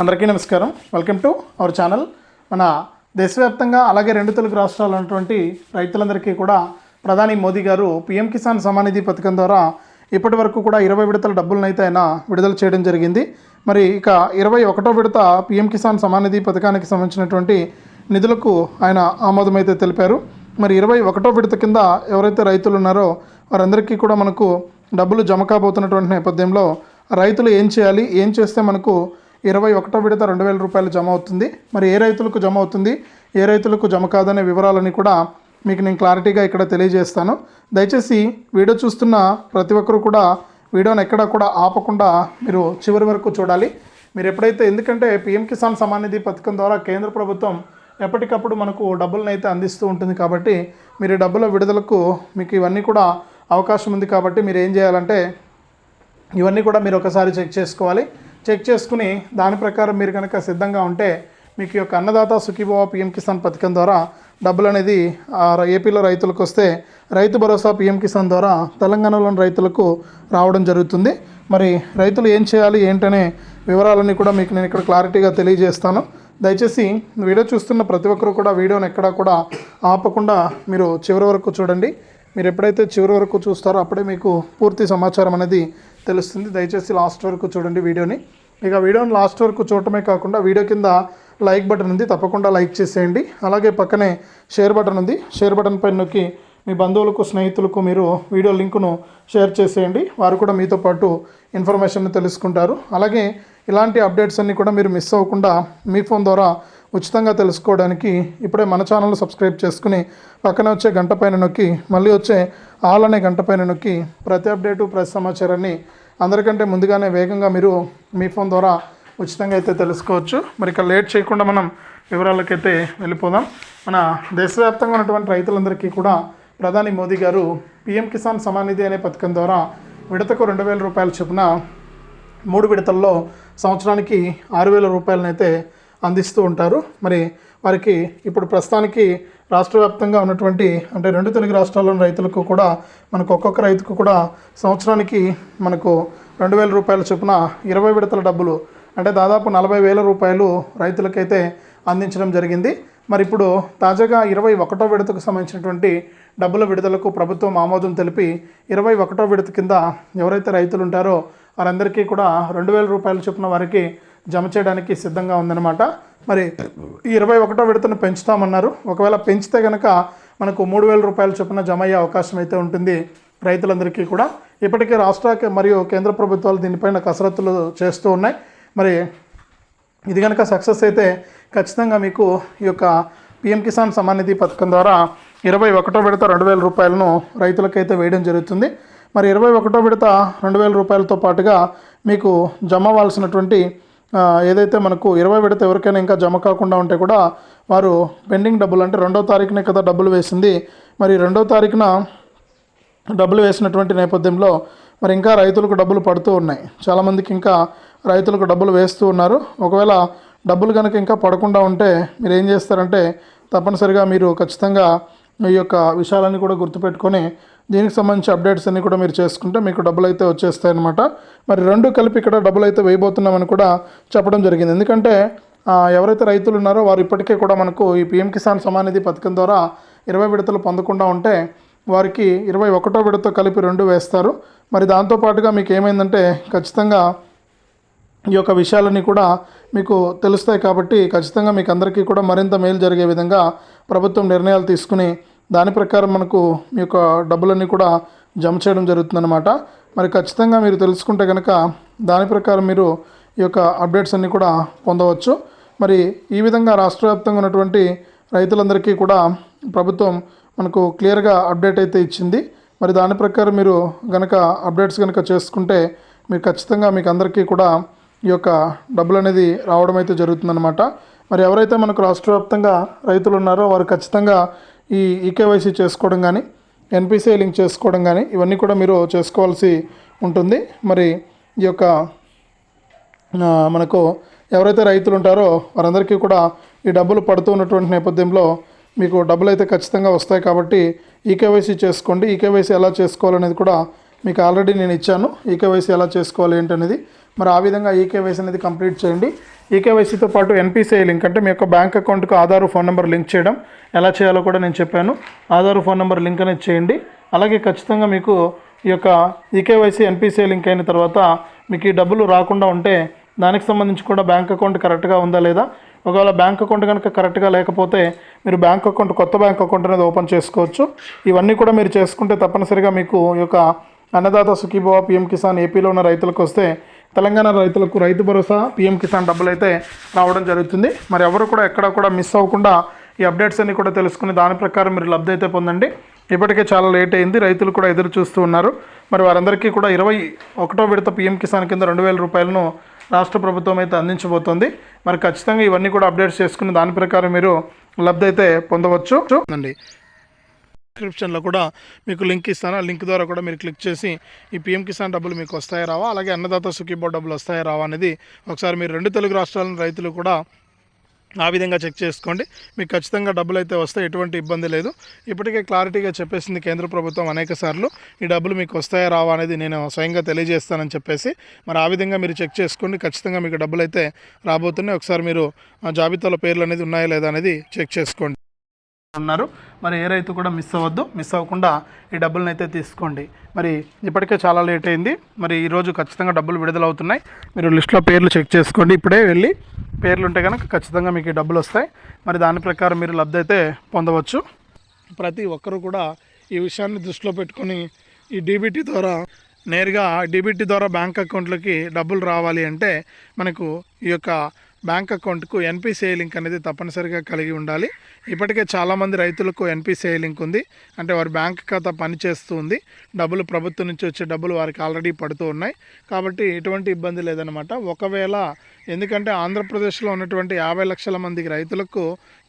అందరికీ నమస్కారం. Welcome to our channel మన దేశవ్యాప్తంగా అలాగే రెండు తెలుగు రాష్ట్రాలు ఉన్నటువంటి రైతులందరికీ కూడా ప్రధాని మోదీ గారు పీఎం కిసాన్ సమానిధి పథకం ద్వారా ఇప్పటి వరకు కూడా ఇరవై విడతల డబ్బులను అయితే ఆయన విడుదల చేయడం జరిగింది. మరి ఇక ఇరవై ఒకటో విడత పీఎం కిసాన్ సమానిధి పథకానికి సంబంధించినటువంటి నిధులకు ఆయన ఆమోదం అయితే తెలిపారు. మరి ఇరవై ఒకటో విడత కింద ఎవరైతే రైతులు ఉన్నారో వారందరికీ కూడా మనకు డబ్బులు జమ కాబోతున్నటువంటి నేపథ్యంలో రైతులు ఏం చేయాలి? ఏం చేస్తే మనకు ఇరవై ఒకటో విడత రెండు వేల రూపాయలు జమ అవుతుంది. మరి ఏ రైతులకు జమ అవుతుంది? ఏ రైతులకు జమ కాదనే వివరాలని కూడా మీకు నేను క్లారిటీగా ఇక్కడ తెలియజేస్తాను. దయచేసి వీడియో చూస్తున్న ప్రతి ఒక్కరు కూడా వీడియోని ఎక్కడ కూడా ఆపకుండా మీరు చివరి వరకు చూడాలి. మీరు ఎప్పుడైతే ఎందుకంటే పిఎం కిసాన్ సమాన్ నిధి పథకం ద్వారా కేంద్ర ప్రభుత్వం ఎప్పటికప్పుడు మనకు డబ్బులను అయితే అందిస్తూ ఉంటుంది కాబట్టి మీరు డబ్బుల విడుదలకు మీకు ఇవన్నీ కూడా అవకాశం ఉంది కాబట్టి మీరు ఏం చేయాలంటే ఇవన్నీ కూడా మీరు ఒకసారి చెక్ చేసుకోవాలి. చెక్ చేసుకుని దాని ప్రకారం మీరు కనుక సిద్ధంగా ఉంటే మీకు యొక్క అన్నదాత సుఖీభవ పిఎం కిసాన్ పథకం ద్వారా డబ్బులు అనేది ఆ, ఏపీలో రైతులకు వస్తే రైతు భరోసా పిఎం కిసాన్ ద్వారా తెలంగాణలోని రైతులకు రావడం జరుగుతుంది. మరి రైతులు ఏం చేయాలి ఏంటనే వివరాలన్నీ కూడా మీకు నేను ఇక్కడ క్లారిటీగా తెలియజేస్తాను. దయచేసి వీడియో చూస్తున్న ప్రతి ఒక్కరు కూడా వీడియోని ఎక్కడా కూడా ఆపకుండా మీరు చివరి వరకు చూడండి. మీరు ఎప్పుడైతే చివరి వరకు చూస్తారో అప్పుడే మీకు పూర్తి సమాచారం అనేది తెలుస్తుంది. దయచేసి లాస్ట్ వరకు చూడండి వీడియోని. ఇక వీడియోని లాస్ట్ వరకు చూడటమే కాకుండా వీడియో కింద లైక్ బటన్ ఉంది. తప్పకుండా లైక్ చేసేయండి. అలాగే పక్కనే షేర్ బటన్ ఉంది. షేర్ బటన్ పైన నొక్కి మీ బంధువులకు స్నేహితులకు మీరు వీడియో లింకును షేర్ చేసేయండి. వారు కూడా మీతో పాటు ఇన్ఫర్మేషన్ తెలుసుకుంటారు. అలాగే ఇలాంటి అప్డేట్స్ అన్నీ కూడా మీరు మిస్ అవ్వకుండా మీ ఫోన్ ద్వారా ఉచితంగా తెలుసుకోవడానికి ఇప్పుడే మన ఛానల్ సబ్స్క్రైబ్ చేసుకుని పక్కన వచ్చే గంట పైన నొక్కి మళ్ళీ వచ్చే ఆల్ అనే గంట పైన నొక్కి ప్రతి అప్డేటు ప్రతి సమాచారాన్ని అందరికంటే ముందుగానే వేగంగా మీరు మీ ఫోన్ ద్వారా ఉచితంగా అయితే తెలుసుకోవచ్చు. మరి ఇక లేట్ చేయకుండా మనం వివరాలకైతే వెళ్ళిపోదాం. మన దేశవ్యాప్తంగా ఉన్నటువంటి రైతులందరికీ కూడా ప్రధాని మోదీ గారు పీఎం కిసాన్ సమాన్ నిధి అనే పథకం ద్వారా విడతకు రెండు వేల రూపాయల చొప్పున మూడు విడతల్లో సంవత్సరానికి ఆరు వేల రూపాయలనైతే అందిస్తూ ఉంటారు. మరి వారికి ఇప్పుడు ప్రస్తుతానికి రాష్ట్ర వ్యాప్తంగా ఉన్నటువంటి అంటే రెండు తెలుగు రాష్ట్రాల్లోని రైతులకు కూడా మనకు ఒక్కొక్క రైతుకు కూడా సంవత్సరానికి మనకు రెండు వేల రూపాయల చొప్పున ఇరవై విడతల డబ్బులు అంటే దాదాపు నలభై వేల రూపాయలు రైతులకైతే అందించడం జరిగింది. మరి ఇప్పుడు తాజాగా ఇరవై ఒకటో విడతకు సంబంధించినటువంటి డబ్బుల విడుదలకు ప్రభుత్వం ఆమోదం తెలిపి ఇరవై ఒకటో విడత కింద ఎవరైతే రైతులు ఉంటారో వారందరికీ కూడా రెండు వేల రూపాయల చొప్పున వారికి జమ చేయడానికి సిద్ధంగా ఉందన్నమాట. మరి ఈ ఇరవై ఒకటో విడతను పెంచుతామన్నారు. ఒకవేళ పెంచితే కనుక మనకు మూడు వేల రూపాయల చొప్పున జమ అయ్యే అవకాశం అయితే ఉంటుంది రైతులందరికీ కూడా. ఇప్పటికే రాష్ట్ర మరియు కేంద్ర ప్రభుత్వాలు దీనిపైన కసరత్తులు చేస్తూ ఉన్నాయి. మరి ఇది కనుక సక్సెస్ అయితే ఖచ్చితంగా మీకు ఈ యొక్క పిఎం కిసాన్ సమ్మాన్ నిధి పథకం ద్వారా ఇరవై ఒకటో విడత రెండు వేల రూపాయలను రైతులకైతే వేయడం జరుగుతుంది. మరి ఇరవై ఒకటో విడత రెండు వేల రూపాయలతో పాటుగా మీకు జమ అవ్వాల్సినటువంటి ఏదైతే మనకు ఇరవై విడత ఎవరికైనా ఇంకా జమ కాకుండా ఉంటే కూడా వారు పెండింగ్ డబ్బులు అంటే రెండో తారీఖునే కదా డబ్బులు వేసింది. మరి రెండో తారీఖున డబ్బులు వేసినటువంటి నేపథ్యంలో మరి ఇంకా రైతులకు డబ్బులు పడుతూ ఉన్నాయి. చాలామందికి ఇంకా రైతులకు డబ్బులు వేస్తూ ఉన్నారు. ఒకవేళ డబ్బులు కనుక ఇంకా పడకుండా ఉంటే మీరు ఏం చేస్తారంటే తప్పనిసరిగా మీరు ఖచ్చితంగా ఈ యొక్క విషయాలన్నీ కూడా గుర్తుపెట్టుకొని దీనికి సంబంధించి అప్డేట్స్ అన్నీ కూడా మీరు చేసుకుంటే మీకు డబ్బులు అయితే వచ్చేస్తాయన్నమాట మరి రెండు కలిపి ఇక్కడ డబ్బులు అయితే వేయబోతున్నామని కూడా చెప్పడం జరిగింది. ఎందుకంటే ఎవరైతే రైతులు ఉన్నారో వారు ఇప్పటికే కూడా మనకు ఈ పిఎం కిసాన్ సమానిధి పథకం ద్వారా ఇరవై విడతలు పొందకుండా ఉంటే వారికి ఇరవై ఒకటో విడత కలిపి రెండు వేస్తారు. మరి దాంతోపాటుగా మీకు ఏమైందంటే ఖచ్చితంగా ఈ యొక్క విషయాలన్నీ కూడా మీకు తెలుస్తాయి కాబట్టి ఖచ్చితంగా మీకు అందరికీ కూడా మరింత మేలు జరిగే విధంగా ప్రభుత్వం నిర్ణయాలు తీసుకుని దాని ప్రకారం మనకు మీ యొక్క డబ్బులన్నీ కూడా జమ చేయడం జరుగుతుందన్నమాట. మరి ఖచ్చితంగా మీరు తెలుసుకుంటే కనుక దాని ప్రకారం మీరు ఈ యొక్క అప్డేట్స్ అన్నీ కూడా పొందవచ్చు. మరి ఈ విధంగా రాష్ట్ర వ్యాప్తంగా ఉన్నటువంటి రైతులందరికీ కూడా ప్రభుత్వం మనకు క్లియర్గా అప్డేట్ అయితే ఇచ్చింది. మరి దాని ప్రకారం మీరు కనుక అప్డేట్స్ కనుక చేసుకుంటే మీరు ఖచ్చితంగా మీకు అందరికీ కూడా ఈ యొక్క డబ్బులు అనేది రావడం అయితే జరుగుతుందన్నమాట. మరి ఎవరైతే మనకు రాష్ట్ర వ్యాప్తంగా రైతులు ఉన్నారో వారు ఖచ్చితంగా ఈ ఈకేవైసీ చేసుకోవడం కానీ ఎన్పిసిఐ లింక్ చేసుకోవడం కానీ ఇవన్నీ కూడా మీరు చేసుకోవాల్సి ఉంటుంది. మరి ఈ యొక్క మనకు ఎవరైతే రైతులు ఉంటారో వారందరికీ కూడా ఈ డబ్బులు పడుతూ ఉన్నటువంటి నేపథ్యంలో మీకు డబ్బులు అయితే ఖచ్చితంగా వస్తాయి కాబట్టి ఈకేవైసీ చేసుకోండి. ఈకేవైసీ ఎలా చేసుకోవాలనేది కూడా మీకు ఆల్రెడీ నేను ఇచ్చాను. ఈకేవైసీ ఎలా చేసుకోవాలి ఏంటనేది. మరి ఆ విధంగా ఈకేవైసీ అనేది కంప్లీట్ చేయండి. ఈకేవైసీతో పాటు ఎన్పిసిఐ లింక్ అంటే మీ యొక్క బ్యాంక్ అకౌంట్కు ఆధార్ ఫోన్ నెంబర్ లింక్ చేయడం ఎలా చేయాలో కూడా నేను చెప్పాను. ఆధార్ ఫోన్ నెంబర్ లింక్ అనేది చేయండి. అలాగే ఖచ్చితంగా మీకు ఈ యొక్క ఈకేవైసీ ఎన్పిసిఐ లింక్ అయిన తర్వాత మీకు ఈ డబ్బులు రాకుండా ఉంటే దానికి సంబంధించి కూడా బ్యాంక్ అకౌంట్ కరెక్ట్గా ఉందా లేదా. ఒకవేళ బ్యాంక్ అకౌంట్ కనుక కరెక్ట్గా లేకపోతే మీరు బ్యాంక్ అకౌంట్ కొత్త బ్యాంక్ అకౌంట్ అనేది ఓపెన్ చేసుకోవచ్చు. ఇవన్నీ కూడా మీరు చేసుకుంటే తప్పనిసరిగా మీకు ఈ యొక్క అన్నదాత సుఖీభవ పిఎం కిసాన్ ఏపీలో ఉన్న రైతులకు వస్తే తెలంగాణ రైతులకు రైతు భరోసా పిఎం కిసాన్ డబ్బులు అయితే రావడం జరుగుతుంది. మరి ఎవరు కూడా ఎక్కడ కూడా మిస్ అవ్వకుండా ఈ అప్డేట్స్ అన్ని కూడా తెలుసుకుని దాని ప్రకారం మీరు లబ్ధి అయితే పొందండి. ఇప్పటికే చాలా లేట్ అయింది రైతులు కూడా ఎదురు చూస్తూ ఉన్నారు. మరి వారందరికీ కూడా ఇరవై ఒకటో విడత పిఎం కిసాన్ కింద రెండు వేల రూపాయలను రాష్ట్ర ప్రభుత్వం అయితే అందించబోతోంది. మరి ఖచ్చితంగా ఇవన్నీ కూడా అప్డేట్స్ చేసుకుని దాని ప్రకారం మీరు లబ్ధి అయితే పొందవచ్చు. అండి డిస్క్రిప్షన్లో కూడా మీకు లింక్ ఇస్తాను. ఆ లింక్ ద్వారా కూడా మీరు క్లిక్ చేసి ఈ పిఎం కిసాన్ డబ్బులు మీకు వస్తాయా రావా? అలాగే అన్నదాత సుఖీబో డబ్బులు వస్తాయా రావా అనేది ఒకసారి మీరు రెండు తెలుగు రాష్ట్రాల రైతులు కూడా ఆ విధంగా చెక్ చేసుకోండి. మీకు ఖచ్చితంగా డబ్బులు అయితే వస్తే ఎటువంటి ఇబ్బంది లేదు. ఇప్పటికే క్లారిటీగా చెప్పేసింది కేంద్ర ప్రభుత్వం అనేక సార్లు. ఈ డబ్బులు మీకు వస్తాయా రావా అనేది నేను స్వయంగా తెలియజేస్తానని చెప్పేసి మరి ఆ విధంగా మీరు చెక్ చేసుకోండి. ఖచ్చితంగా మీకు డబ్బులు అయితే రాబోతున్నాయి. ఒకసారి మీరు ఆ జాబితాలో పేర్లు అనేది ఉన్నాయా లేదా అనేది చెక్ చేసుకోండి. ఉన్నారు మరి ఏ రైతు కూడా మిస్ అవ్వద్దు. మిస్ అవ్వకుండా ఈ డబ్బులను అయితే తీసుకోండి. మరి ఇప్పటికే చాలా లేట్ అయింది. మరి ఈరోజు ఖచ్చితంగా డబ్బులు విడుదలవుతున్నాయి. మీరు లిస్ట్లో పేర్లు చెక్ చేసుకోండి. ఇప్పుడే వెళ్ళి పేర్లు ఉంటే కనుక ఖచ్చితంగా మీకు ఈ డబ్బులు వస్తాయి. మరి దాని ప్రకారం మీరు లబ్ధి అయితే పొందవచ్చు. ప్రతి ఒక్కరూ కూడా ఈ విషయాన్ని దృష్టిలో పెట్టుకొని ఈ డీబీటీ ద్వారా నేరుగా డీబీటీ ద్వారా బ్యాంక్ అకౌంట్లోకి డబ్బులు రావాలి అంటే మనకు ఈ యొక్క బ్యాంక్ అకౌంట్కు ఎన్పిసిఐ లింక్ అనేది తప్పనిసరిగా కలిగి ఉండాలి. ఇప్పటికే చాలామంది రైతులకు ఎన్పిసిఐ లింక్ ఉంది. అంటే వారి బ్యాంక్ ఖాతా పనిచేస్తుంది డబ్బులు ప్రభుత్వం నుంచి వచ్చే డబ్బులు వారికి ఆల్రెడీ పడుతూ ఉన్నాయి. కాబట్టి ఎటువంటి ఇబ్బంది లేదనమాట ఒకవేళ ఎందుకంటే ఆంధ్రప్రదేశ్లో ఉన్నటువంటి యాభై లక్షల మందికి రైతులకు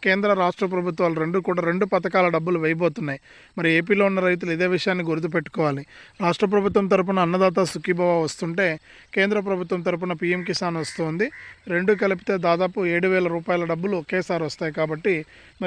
కేంద్ర రాష్ట్ర ప్రభుత్వాలు రెండు కూడా రెండు పథకాల డబ్బులు వేయబోతున్నాయి. మరి ఏపీలో ఉన్న రైతులు ఇదే విషయాన్ని గుర్తుపెట్టుకోవాలి. రాష్ట్ర ప్రభుత్వం తరపున అన్నదాత సుఖీభవ వస్తుంటే కేంద్ర ప్రభుత్వం తరపున పీఎం కిసాన్ వస్తుంది. రెండు కలిపితే దాదాపు ఏడు వేల రూపాయల డబ్బులు ఒకేసారి వస్తాయి కాబట్టి మరి